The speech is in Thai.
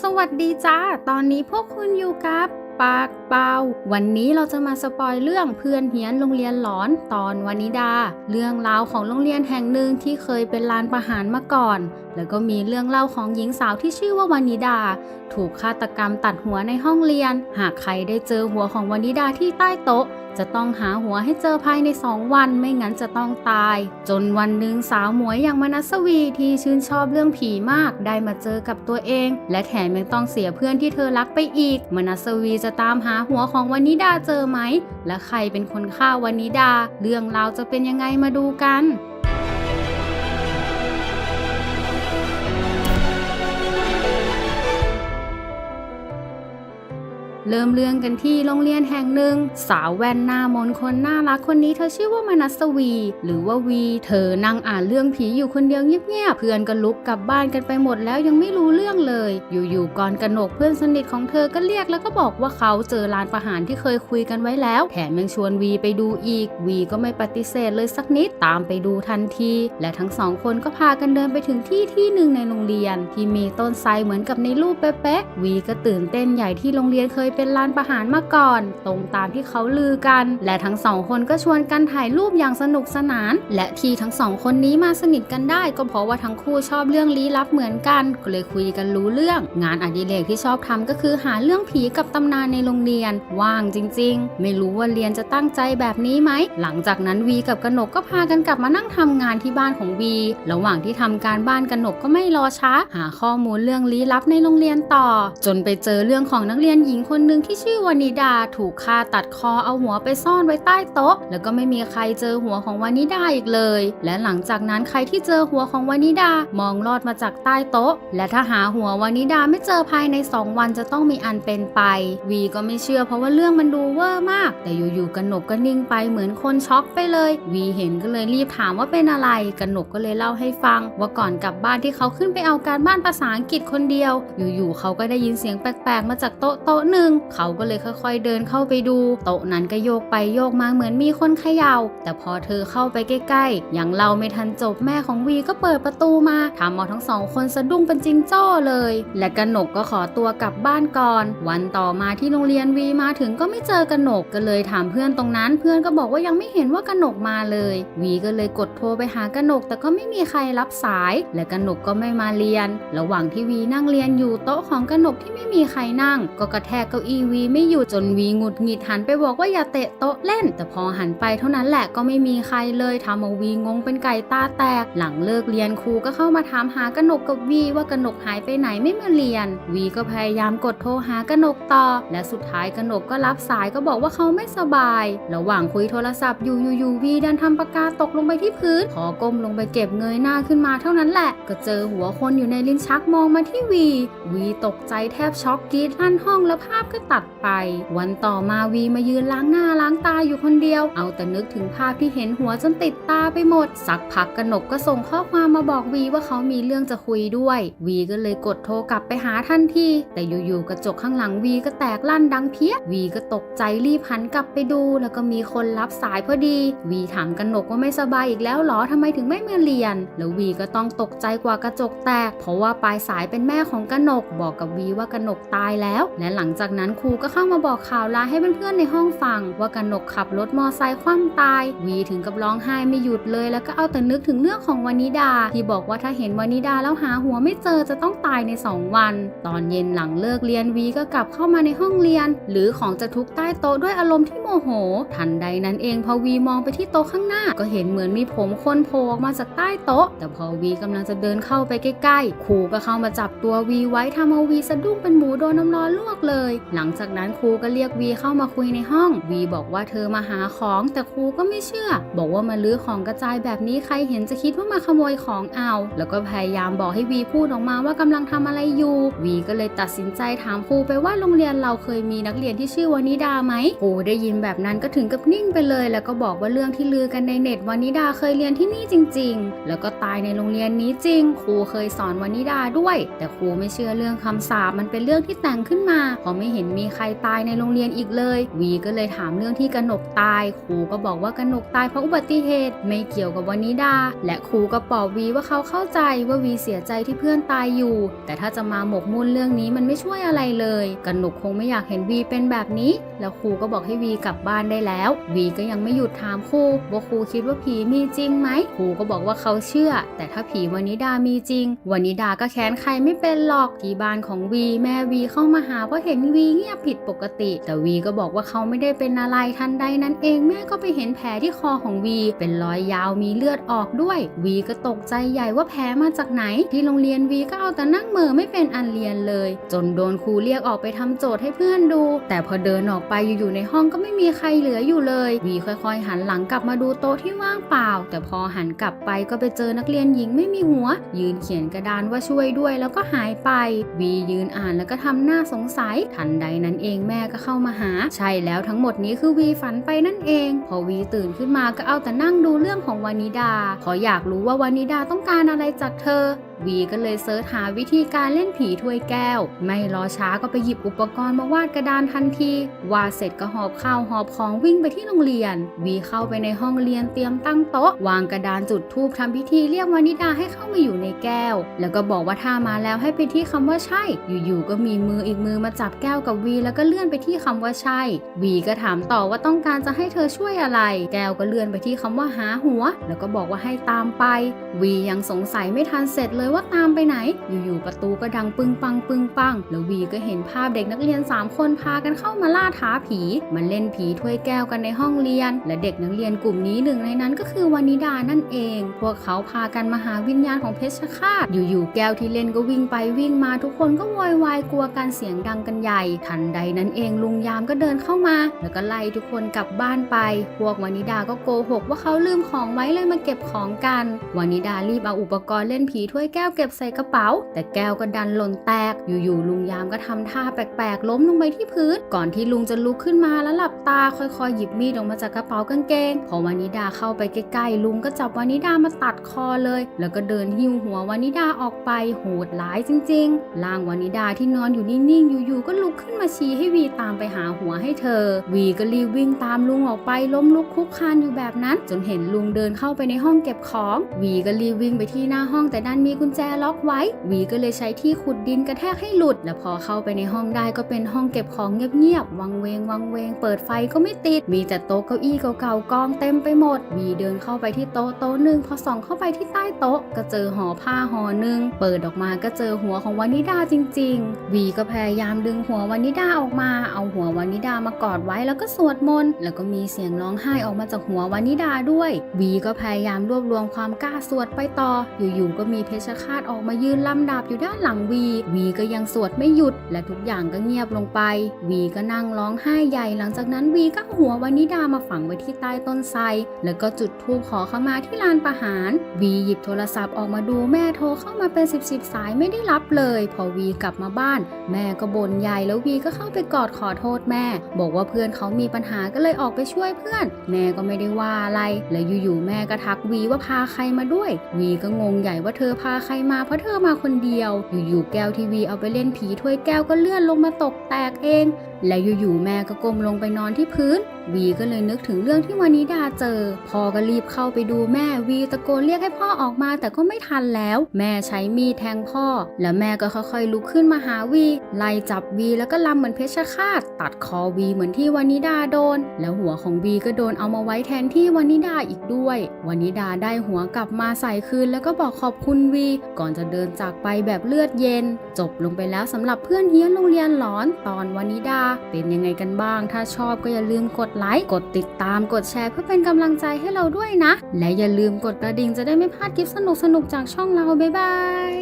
สวัสดีจ้า ตอนนี้พวกคุณอยู่กับ ปากเป่าวันนี้เราจะมาสปอยเรื่องเพื่อนเฮียนโรงเรียนหลอนตอนวานิดา เรื่องราวของโรงเรียนแห่งหนึ่งที่เคยเป็นลานประหารมาก่อน แล้วก็มีเรื่องเล่าของหญิงสาวที่ชื่อว่าวานิดา ถูกฆาตกรรมตัดหัวในห้องเรียน หากใครได้เจอหัวของวานิดาที่ใต้โต๊ะ จะต้องหาหัวให้เจอภายในสองวันไม่งั้นจะต้องตาย จนวันหนึ่งสาวหมวยอย่างมนัสวีที่ชื่นชอบเรื่องผีมากได้มาเจอกับตัวเอง และแถมยังต้องเสียเพื่อนที่เธอรักไปอีก มนัสวีจะตามหาหัวของวานิดาเจอไหม และใครเป็นคนฆ่าวานิดา เรื่องราวจะเป็นยังไงมาดูกัน เริ่มเรื่องกันที่โรงเรียนแห่งหนึ่ง สาวแว่นหน้ามนคนน่ารักคนนี้เธอชื่อว่ามานัสวี หรือว่าวี เธอนั่งอ่านเรื่องผีอยู่คนเดียวเงียบๆเพื่อนก็ลุกกลับบ้านกันไปหมดแล้วยังไม่รู้เรื่องเลย อยู่ๆก่อนกนกเพื่อนสนิทของเธอก็เรียกแล้วก็บอกว่าเขาเจอลานประหารที่เคยคุยกันไว้แล้ว แถมยังชวนวีไปดูอีก วีก็ไม่ปฏิเสธเลยสักนิดตามไปดูทันที และทั้งสองคนก็พากันเดินไปถึงที่ที่หนึ่งในโรงเรียน ที่มีต้นไทรเหมือนกับในรูปเป๊ะๆวีก็ตื่นเต้นใหญ่ที่โรงเรียนเคยเป็นลานประหารมาก่อน ตรงตามที่เขาลือกัน และทั้งสองคนก็ชวนกันถ่ายรูปอย่างสนุกสนาน และที่ทั้งสองคนนี้มาสนิทกันได้ ก็เพราะว่าทั้งคู่ชอบเรื่องลี้ลับเหมือนกันก็เลยคุยกันรู้เรื่อง งานอดิเรกที่ชอบทำก็คือหาเรื่องผีกับตำนานในโรงเรียน ว่างจริง ๆ ไม่รู้ว่าเรียนจะตั้งใจแบบนี้ไหม หลังจากนั้นวีกับกนกก็พากันกลับมานั่งทำงานที่บ้านของวี ระหว่างที่ทำการบ้านกนกก็ไม่รอช้า หาข้อมูลเรื่องลี้ลับในโรงเรียนต่อ จนไปเจอเรื่องของนักเรียนหญิงคนหนึ่งที่ชื่อวานิดาถูกฆ่าตัดคอเอาหัวไปซ่อนไว้ใต้โต๊ะ แล้วก็ไม่มีใครเจอหัวของวานิดาอีกเลย และหลังจากนั้นใครที่เจอหัวของวานิดามองลอดมาจากใต้โต๊ะ และถ้าหาหัววานิดาไม่เจอภายใน 2 วันจะต้องมีอันเป็นไป วีก็ไม่เชื่อเพราะว่าเรื่องมันดูเวอร์มาก แต่อยู่ๆกนกก็นิ่งไปเหมือนคนช็อกไปเลย วีเห็นก็เลยรีบถามว่าเป็นอะไรกนกก็เลยเล่าให้ฟัง ว่าก่อนกลับบ้านที่เขาขึ้นไปเอาการบ้านภาษาอังกฤษคนเดียว อยู่ๆเขาก็ได้ยินเสียงแปลกๆ มาจากโต๊ะโต๊ะหนึ่งเขาก็เลยค่อยๆเดินเข้าไปดูโต๊ะนั้นก็โยกไปโยกมาเหมือนมีคนเขยา่า แต่พอเธอเข้าไปใกล้ๆยังเล่าไม่ทันจบแม่ของวีก็เปิดประตูมาทำเอาทั้งสองคนสะดุ้งเป็นจริงจ้เลย และกระหนกก็ขอตัวกลับบ้านก่อน วันต่อมาที่โรงเรียนวีมาถึงก็ไม่เจอกระหนกก็เลยถามเพื่อนตรงนั้น เพื่อนก็บอกว่ายังไม่เห็นว่ากระหนกมาเลย วีก็เลยกดโทรไปหากระหนก แต่ก็ไม่มีใครรับสาย และกระหนกก็ไม่มาเรียน ระหว่างที่วีนั่งเรียนอยู่โต๊ะของกระหนกที่ไม่มีใครนั่ง ก็กระแทกเก้าอี้วีไม่อยู่จนวีหงุดหงิดหันไปบอกว่าอย่าเตะโต๊ะเล่น แต่พอหันไปเท่านั้นแหละก็ไม่มีใครเลยทำเอาวีงงเป็นไก่ตาแตก หลังเลิกเรียนครูก็เข้ามาถามหากนกกับวีว่ากนกหายไปไหนไม่มาเรียน วีก็พยายามกดโทรหากนกต่อ และสุดท้ายกนกก็รับสายก็บอกว่าเขาไม่สบาย ระหว่างคุยโทรศัพท์อยู่อยู่ๆวีดันทำปากกาตกลงไปที่พื้นพอก้มลงไปเก็บเงยหน้าขึ้นมาเท่านั้นแหละ ก็เจอหัวคนอยู่ในลิ้นชักมองมาที่วี วีตกใจแทบช็อกกรีดลั่นห้องแล้วภาพก็ตัดไป วันต่อมาวีมายืนล้างหน้าล้างตาอยู่คนเดียว เอาแต่นึกถึงภาพที่เห็นหัวจนติดตาไปหมด สักพักกนกก็ส่งข้อความมาบอกวีว่าเขามีเรื่องจะคุยด้วย วีก็เลยกดโทรกลับไปหาทันทีแต่อยู่ๆกระจกข้างหลังวีก็แตกลั่นดังเพี้ยวีก็ตกใจรีบหันกลับไปดู แล้วก็มีคนรับสายพอดีวีถามกนกว่าไม่สบายอีกแล้วเหรอทำไมถึงไม่มาเรียน แล้ววีก็ต้องตกใจกว่ากระจกแตก เพราะว่าปลายสายเป็นแม่ของกนกบอกกับวีว่ากนกตายแล้ว และหลังจากนั้นครูก็เข้ามาบอกข่าวร้ายให้เพื่อนๆในห้องฟัง ว่ากนกขับรถมอไซค์คว่ำตาย วีถึงกับร้องไห้ไม่หยุดเลยแล้วก็เอาแต่นึกถึงเรื่องของวานิดา ที่บอกว่าถ้าเห็นวานิดาแล้วหาหัวไม่เจอจะต้องตายใน 2 วัน ตอนเย็นหลังเลิกเรียนวีก็กลับเข้ามาในห้องเรียน หรือของจะทุกใต้โต๊ะด้วยอารมณ์ที่โมโห ทันใดนั้นเองพอวีมองไปที่โต๊ะข้างหน้า ก็เห็นเหมือนมีผมคนโผล่ออกมาจากใต้โต๊ะ แต่พอวีกำลังจะเดินเข้าไปใกล้ๆครูก็เข้ามาจับตัววีไว้ทำเอาวีสะดุ้งเป็นหมูโดนน้ำร้อนลวกเลยหลังจากนั้นครูก็เรียกวีเข้ามาคุยในห้อง วีบอกว่าเธอมาหาของแต่ครูก็ไม่เชื่อ บอกว่ามาลื้อของกระจายแบบนี้ใครเห็นจะคิดว่ามาขโมยของเอา แล้วก็พยายามบอกให้วีพูดออกมาว่ากำลังทำอะไรอยู่ วีก็เลยตัดสินใจถามครูไปว่าโรงเรียนเราเคยมีนักเรียนที่ชื่อวานิดาไหมครูได้ยินแบบนั้นก็ถึงกับนิ่งไปเลย แล้วก็บอกว่าเรื่องที่ลือกันในเน็ตวานิดาเคยเรียนที่นี่จริง ๆ แล้วก็ตายในโรงเรียนนี้จริง ครูเคยสอนวานิดาด้วย แต่ครูไม่เชื่อเรื่องคำสาปมันเป็นเรื่องที่แต่งขึ้นมาเพราะไม่เห็นนมีใครตายในโรงเรียนอีกเลย วีก็เลยถามเรื่องที่กนกตาย ครูก็บอกว่ากนกตายเพราะอุบัติเหตุ ไม่เกี่ยวกับวานิดา และครูก็ปอบวีว่าเขาเข้าใจว่าวีเสียใจที่เพื่อนตายอยู่ แต่ถ้าจะมาหมกมุ่นเรื่องนี้มันไม่ช่วยอะไรเลยกนกคงไม่อยากเห็นวีเป็นแบบนี้ แล้วครูก็บอกให้วีกลับบ้านได้แล้ว วีก็ยังไม่หยุดถามครูว่าครูคิดว่าผีมีจริงไหมครูก็บอกว่าเขาเชื่อ แต่ถ้าผีวานิดามีจริงวานิดาก็แค้นใครไม่เป็นหรอกที่บ้านของวีแม่วีเข้ามาหาเพราะเห็นวีเงียบผิดปกติ แต่วีก็บอกว่าเขาไม่ได้เป็นอะไรทันใดนั้นเองแม่ก็ไปเห็นแผลที่คอของวีเป็นรอยยาวมีเลือดออกด้วย วีก็ตกใจใหญ่ว่าแผลมาจากไหน ที่โรงเรียนวีก็เอาแต่นั่งเหม่อไม่เป็นอันเรียนเลย จนโดนครูเรียกออกไปทำโจทย์ให้เพื่อนดู แต่พอเดินออกไปอยู่ๆในห้องก็ไม่มีใครเหลืออยู่เลย วีค่อยๆ หันหลังกลับมาดูโต๊ะที่ว่างเปล่า แต่พอหันกลับไปก็ไปเจอนักเรียนหญิงไม่มีหัว ยืนเขียนกระดานว่าช่วยด้วยแล้วก็หายไป วียืนอ่านแล้วก็ทำหน้าสงสัยทันใดนั้นเองแม่ก็เข้ามาหา ใช่แล้วทั้งหมดนี้คือวีฝันไปนั่นเอง พอวีตื่นขึ้นมาก็เอาแต่นั่งดูเรื่องของวานิดาเพราะอยากรู้ว่าวานิดาต้องการอะไรจากเธอวีก็เลยเสิร์ชหาวิธีการเล่นผีถ้วยแก้ว ไม่รอช้าก็ไปหยิบอุปกรณ์มาวาดกระดานทันที วาดเสร็จก็หอบข้าวหอบของวิ่งไปที่โรงเรียน วีเข้าไปในห้องเรียนเตรียมตั้งโต๊ะ วางกระดานจุดธูปทำพิธีเรียกวานิดาให้เข้ามาอยู่ในแก้ว แล้วก็บอกว่าถ้ามาแล้วให้ไปที่คำว่าใช่ อยู่ๆก็มีมืออีกมือมาจับแก้วกับวี แล้วก็เลื่อนไปที่คำว่าใช่ วีก็ถามต่อว่าต้องการจะให้เธอช่วยอะไร แก้วก็เลื่อนไปที่คำว่าหาหัว แล้วก็บอกว่าให้ตามไป วียังสงสัยไม่ทันเสร็จเลยว่าตามไปไหน อยู่ๆประตูก็ดังปึ้งปังปึ้งปัง แล้ววีก็เห็นภาพเด็กนักเรียน 3 คนพากันเข้ามาล่าท้าผี มันเล่นผีถ้วยแก้วกันในห้องเรียน และเด็กนักเรียนกลุ่มนี้หนึ่งในนั้นก็คือวานิดานั่นเอง พวกเขาพากันมาหาวิญญาณของเพชฌฆาต อยู่ๆแก้วที่เล่นก็วิ่งไปวิ่งมาทุกคนก็โวยวายกลัวการเสียงดังกันใหญ่ ทันใดนั้นเองลุงยามก็เดินเข้ามา แล้วก็ไล่ทุกคนกลับบ้านไป พวกวานิดาก็โกหกว่าเขาลืมของไว้เลยมาเก็บของกันวานิดารีบเอาอุปกรณ์เล่นผีถ้วยแก้วเก็บใส่กระเป๋า แต่แก้วก็ดันหล่นแตก อยู่ๆลุงยามก็ทำท่าแปลกๆ ล้มลงไปที่พื้น ก่อนที่ลุงจะลุกขึ้นมาแล้วหลับตาค่อยๆ หยิบมีดออกมาจากกระเป๋ากางเกง พอวานิดาเข้าไปใกล้ๆ ลุงก็จับวานิดามาตัดคอเลย แล้วก็เดินหิ้วหัววานิดาออกไปโหดร้ายจริงๆร่างวานิดาที่นอนอยู่นิ่งๆ อยู่ๆ ก็ลุกขึ้นมาชี้ให้วีตามไปหาหัวให้เธอ วีก็รีบวิ่งตามลุงออกไปล้มลุกคลุกคานอยู่แบบนั้น จนเห็นลุงเดินเข้าไปในห้องเก็บของ วีก็รีบวิ่งไปที่หน้าห้องแต่ดันมีกุญแจล็อกไว้ วีก็เลยใช้ที่ขุดดินกระแทกให้หลุด แล้วพอเข้าไปในห้องได้ก็เป็นห้องเก็บของเงียบๆ วังเวงวังเวง เปิดไฟก็ไม่ติด มีแต่โต๊ะเก้าอี้เก่าๆกองเต็มไปหมด วีเดินเข้าไปที่โต๊ะโต๊ะหนึ่งพอส่องเข้าไปที่ใต้โต๊ะ ก็เจอห่อผ้าห่อหนึ่ง เปิดออกมาก็เจอหัวของวานิดาจริง ๆ วีก็พยายามดึงหัววานิดาออกมา เอาหัววานิดามากอดไว้แล้วก็สวดมนต์ แล้วก็มีเสียงร้องไห้ออกมาจากหัววานิดาด้วย วีก็พยายามรวบรวมความกล้าสวดไปต่อ อยู่ๆก็มีเพชฌฆาตออกมายืนลำดาบอยู่ด้านหลังวี วีก็ยังสวดไม่หยุด และทุกอย่างก็เงียบลงไป วีก็นั่งร้องไห้ใหญ่หลังจากนั้นวีก็หัววานิดามาฝังไว้ที่ใต้ต้นไทรแล้วก็จุดธูปขอขมาที่ลานประหารวีหยิบโทรศัพท์ออกมาดูแม่โทรเข้ามาเป็นสิบสิบสายไม่ได้รับเลย พอวีกลับมาบ้าน แม่ก็บ่นใหญ่แล้ววีก็เข้าไปกอดขอโทษแม่ บอกว่าเพื่อนเขามีปัญหาก็เลยออกไปช่วยเพื่อน แม่ก็ไม่ได้ว่าอะไร และอยู่ๆแม่ก็ทักวีว่าพาใครมาด้วย วีก็งงใหญ่ว่าเธอพาใครมาเพราะเธอมาคนเดียว อยู่ๆแก้วทีวีเอาไปเล่นผีถ้วยแก้วก็เลื่อนลงมาตกแตกเองและอยู่ๆแม่ก็ก้มลงไปนอนที่พื้น วีก็เลยนึกถึงเรื่องที่วานิดาเจอ พ่อก็รีบเข้าไปดูแม่วีตะโกนเรียกให้พ่อออกมาแต่ก็ไม่ทันแล้ว แม่ใช้มีดแทงพ่อ แล้วแม่ก็ค่อยๆลุกขึ้นมาหาวีไล่จับวีแล้วก็ลำเหมือนเพชฌฆาต ตัดคอวีเหมือนที่วานิดาโดน แล้วหัวของวีก็โดนเอามาไว้แทนที่วานิดาอีกด้วยวานิดาได้หัวกลับมาใส่คืน แล้วก็บอกขอบคุณวีก่อนจะเดินจากไปแบบเลือดเย็น จบลงไปแล้วสำหรับเพื่อนเฮี้ยนโรงเรียนหลอนตอนวานิดาเป็นยังไงกันบ้าง ถ้าชอบก็อย่าลืมกดไลค์ กดติดตาม กดแชร์เพื่อเป็นกำลังใจให้เราด้วยนะ และอย่าลืมกดกระดิ่งจะได้ไม่พลาดคลิปสนุกๆจากช่องเรา บ๊ายบาย